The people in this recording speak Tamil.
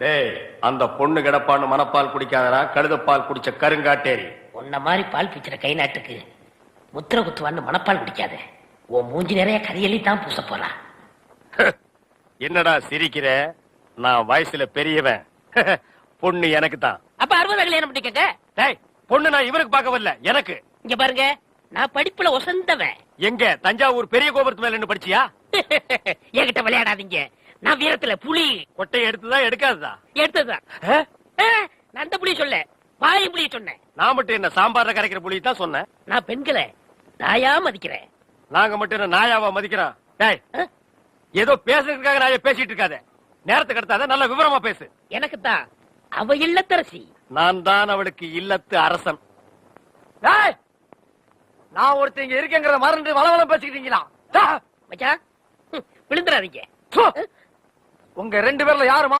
டேய் அந்த பொண்ணு கிடப்பான்னு மனப்பால் குடிக்காதடா கழுதப்பால் குடிச்ச கருங்காட்டேரி. உன்ன மாதிரி பால் பிச்சுற கை நாட்டுக்கு முத்திர குத்துவான்னு மனப்பால் பிடிக்காத உன் மூஞ்சி நிறைய கரியலி தான் பூச போறா. என்னடா சிரிக்கிற? நான் வயசுல பெரியவன். பொண்ணு எனக்கு தான். அப்ப அறுபது கல்யாணம் பண்ணிக்கங்க டேய் பொண்ணு நான் இவனுக்கு பார்க்க வரல எனக்கு. இங்க பாருங்க நான் படிப்புல ஒசந்தவன். எங்க தஞ்சாவூர் பெரிய கோபுரத்து மேல படிச்சியா? என்கிட்ட விளையாடாதீங்க. நான் வீரத்துல புலி. கொட்டையை எடுத்துதான் எடுக்காததா? ஆ, நான் அந்த புலி சொல்ல. வாய் புலிய சொன்னேன். நான் மட்டும் என்ன சாம்பார்ல கரைக்கிற புலி தான் சொன்னேன். நான் பெண்களை தாயா மதிக்கிறேன். நாங்க மட்டும் என்ன நாயாவா மதிக்கிறோம்? டேய் ஏதோ பேசுறதுக்காக நாய பேசிட்டு இருக்காத. நேரத்துக்கு எடுத்தாத நல்ல விவரமா பேசு. எனக்கு தான் அவ இல்லத்தரசி. நான் தான் அவளுக்கு இல்லத்து அரசன். டேய் நான் ஒருத்தங்க இருக்கேங்கிறத மறந்து வளவளம் பேசிக்கிட்டீங்களா? மச்சான் விழுந்துடாதீங்க உங்க ரெண்டு பேர்ல யாருமா